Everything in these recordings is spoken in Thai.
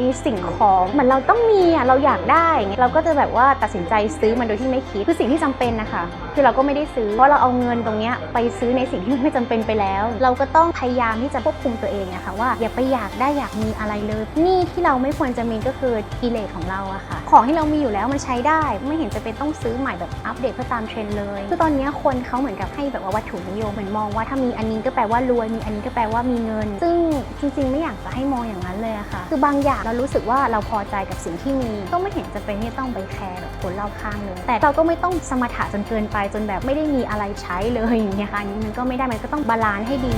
มีสิ่งของเหมือนเราต้องมีอะเราอยากได้เงี้ยเราก็จะแบบว่าตัดสินใจซื้อมันโดยที่ไม่คิดคือสิ่งที่จำเป็นนะคะคือเราก็ไม่ได้ซื้อเพราะเราเอาเงินตรงเนี้ยไปซื้อในสิ่งที่มันไม่จำเป็นไปแล้ว เราก็ต้องพยายามที่จะควบคุมตัวเองอะค่ะว่าอย่าไปอยากได้อยากมีอะไรเลยนี่ที่เราไม่ควรจะมีก็คือกิเลสของเราอะค่ะของที่เรามีอยู่แล้วมันใช้ได้ ไม่เห็นจะเป็นต้องซื้อใหม่แบบอัปเดตเพื่อตามเทรนด์เลยคือตอนนี้คนเขาเหมือนกับให้แบบว่าวัตถุนิยมเหมือนมองว่าถ้ามีอันนี้ก็แปลว่ารวยมีอันนี้ก็แปลว่ามีเงิน ซึ่งจริง ๆ ไม่อยากจะให้มองอย่างนั้นเลยอะค่ะ คือบางอย่างเรารู้สึกว่าเราพอใจกับสิ่งที่มีก็ไม่เห็นจะเป็นที่ต้องไปแคร์แบบคนรอบข้างเลย แต่เราก็ไม่ต้องสมถะจนเกินไปจนแบบไม่ได้มีอะไรใช้เลยอย่างเงี้ยค่ะอันนี้มันก็ไม่ได้มันก็ต้องบาลานซ์ให้ดี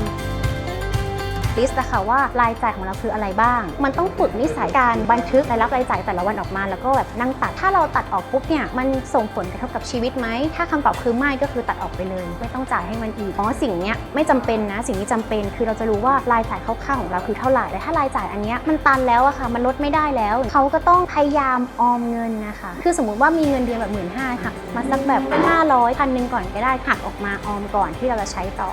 ลิสต์นะคะว่ารายจ่ายของเราคืออะไรบ้าง มันต้องฝึกนิสัยการบันทึกรายรับรายจ่ายแต่ละวันออกมา แล้วก็แบบนั่งตัด ถ้าเราตัดออกปุ๊บเนี่ยมันส่งผลกระทบกับชีวิตไหม ถ้าคำตอบคือไม่ก็คือตัดออกไปเลย ไม่ต้องจ่ายให้มันอีกเพราะสิ่งเนี้ยไม่จำเป็นนะ สิ่งที่จำเป็นคือเราจะรู้ว่ารายจ่ายคร่าวๆของเราคือเท่าไหร่แต่ถ้ารายจ่ายอันเนี้ยมันตันแล้วอะค่ะ มันลดไม่ได้แล้ว เขาก็ต้องพยายามออมเงินนะคะ คือสมมุติว่ามีเงินเดือนแบบหมื่นห้าหักมาสักแบบ500พันหนึ่งก่อนก็ได้หักออกมาออมก่อนที่เราจะใช้ต่อ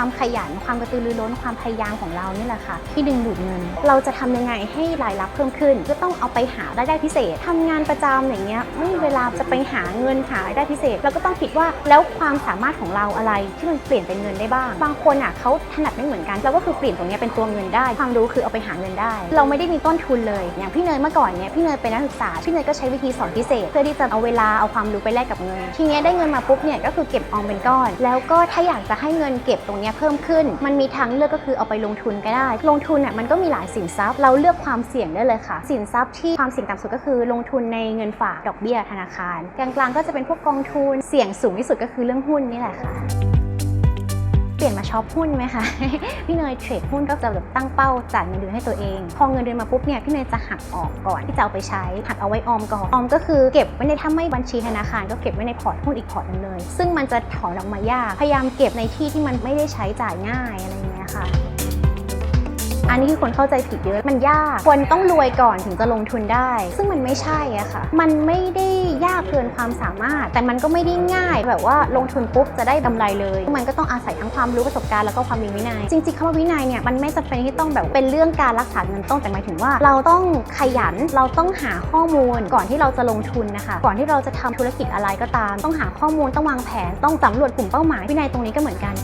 ความขยัน ความกระตือรือร้นความพยายามของเรานี่แหละค่ะ ที่ดึงดูดเงิน เราจะทำยังไงให้รายรับเพิ่มขึ้นก็ต้องเอาไปหารายได้พิเศษทำงานประจำอย่างเงี้ยไม่มีเวลาจะไปหาเงินหารายได้พิเศษ เราก็ต้องคิดว่าแล้วความสามารถของเราอะไรที่มันเปลี่ยนเป็นเงินได้บ้าง บางคนอะเขาถนัดไม่เหมือนกันเราก็คือเปลี่ยนตรงเนี้ยเป็นตัวเงินได้ ความรู้คือเอาไปหาเงินได้ เราไม่ได้มีต้นทุนเลย อย่างพี่เนยเมื่อก่อนเนี่ยพี่เนยเป็นนักศึกษาพี่เนยก็ใช้วิธีสอนพิเศษ เพื่อที่จะเอาเวลาเอาความรู้ไปแลกกับเงิน ทีเนี้ยได้เงินมาปุ๊บเนี่ยก็คือเก็บออมเป็นก้อน แล้วก็ถ้าอยากจะให้เงินเก็บตรงเนี้ยเพิ่มขึ้น มันมีทางเลือกก็คือเอาไปลงทุนก็ได้ ลงทุนเนี่ยมันก็มีหลายสินทรัพย์ เราเลือกความเสี่ยงได้เลยค่ะ สินทรัพย์ที่ความเสี่ยงต่ำสุดก็คือ ลงทุนในเงินฝากดอกเบี้ยธนาคาร กลางๆก็จะเป็นพวกกองทุน เสี่ยงสูงที่สุดก็คือเรื่องหุ้นนี่แหละค่ะ ช็อปหุ้นไหมคะ พี่เนยเทรดหุ้นก็จะแบบตั้งเป้าจ่ายเงินเดือนให้ตัวเอง พอเงินเดือนมาปุ๊บเนี่ยพี่เนยจะหักออกก่อนที่จะเอาไปใช้หักเอาไว้ออมก่อนออมก็คือเก็บไว้ในถ้าไม่บัญชีธนาคารก็เก็บไว้ในพอร์ตหุ้นอีกพอร์ตนึงเลย ซึ่งมันจะถอนออกมายากพยายามเก็บในที่ที่มันไม่ได้ใช้จ่ายง่ายอะไรเงี้ยค่ะ อันนี้คือคนเข้าใจผิดเยอะมันยาก คนต้องรวยก่อนถึงจะลงทุนได้ ซึ่งมันไม่ใช่อะค่ะ มันไม่ได้ยากเกินความสามารถ แต่มันก็ไม่ได้ง่ายแบบว่าลงทุนปุ๊บจะได้กำไรเลย มันก็ต้องอาศัยทั้งความรู้ประสบการณ์แล้วก็ความมีวินัย จริงๆคำว่าวินัยเนี่ยมันไม่จำเป็นที่ต้องแบบเป็นเรื่องการรักษาเงินต้นแต่หมายถึงว่า เราต้องขยันเราต้องหาข้อมูลก่อนที่เราจะลงทุนนะคะ ก่อนที่เราจะทำธุรกิจอะไรก็ตาม ต้องหาข้อมูลต้องวางแผนต้องสำรวจกลุ่มเป้าหมายวินัยตรงนี้ก็เหมือนกัน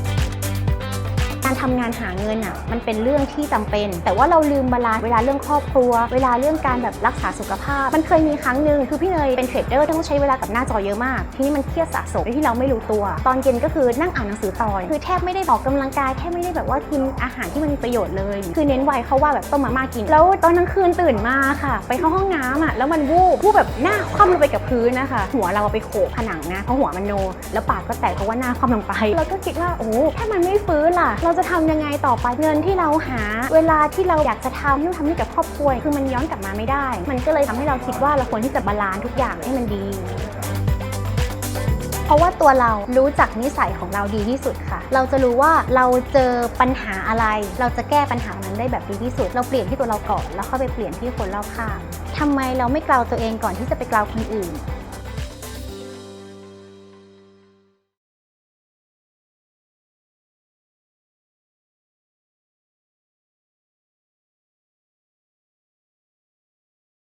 การทำงานหาเงินอะมันเป็นเรื่องที่จำเป็น แต่ว่าเราลืมบาลาเวลาเรื่องครอบครัว เวลาเรื่องการแบบรักษาสุขภาพ มันเคยมีครั้งหนึ่งคือพี่เนยเป็นเทรดเดอร์ต้องใช้เวลากับหน้าจอเยอะมาก ทีนี้มันเครียดสะสมโดยที่เราไม่รู้ตัว ตอนเย็นก็คือนั่งอ่านหนังสือต่อคือแทบไม่ได้ออกกำลังกายแทบไม่ได้แบบว่ากินอาหารที่มันมีประโยชน์เลย คือเน้นไวเขาว่าแบบต้มมาม่ากิน แล้วตอนกลางคืนตื่นมาค่ะ ไปเข้าห้องน้ำอะแล้วมันวูบวูบแบบหน้าคว่ำลงไปกับพื้นนะคะ หัวเราไปโขกผนังนะเพราะหัวมันโน แล้วปากก็แตกเพราะว่าหน้าคว่ำลงไปเราก็คิดว่าโอ้ถ้ามันไม่ฟื้นล่ะ เราจะทำยังไงต่อไปเงินที่เราหา เวลาที่เราอยากจะทำที่เราทำให้กับครอบครัวคือมันย้อนกลับมาไม่ได้ มันก็เลยทำให้เราคิดว่าเราควรที่จะบาลานซ์ทุกอย่างให้มันดี เพราะว่าตัวเรารู้จักนิสัยของเราดีที่สุดค่ะ เราจะรู้ว่าเราเจอปัญหาอะไร เราจะแก้ปัญหานั้นได้แบบดีที่สุด เราเปลี่ยนที่ตัวเราก่อนแล้วค่อยไปเปลี่ยนที่คนรอบข้างทำไมเราไม่กล่าวตัวเองก่อนที่จะไปกล่าวคนอื่น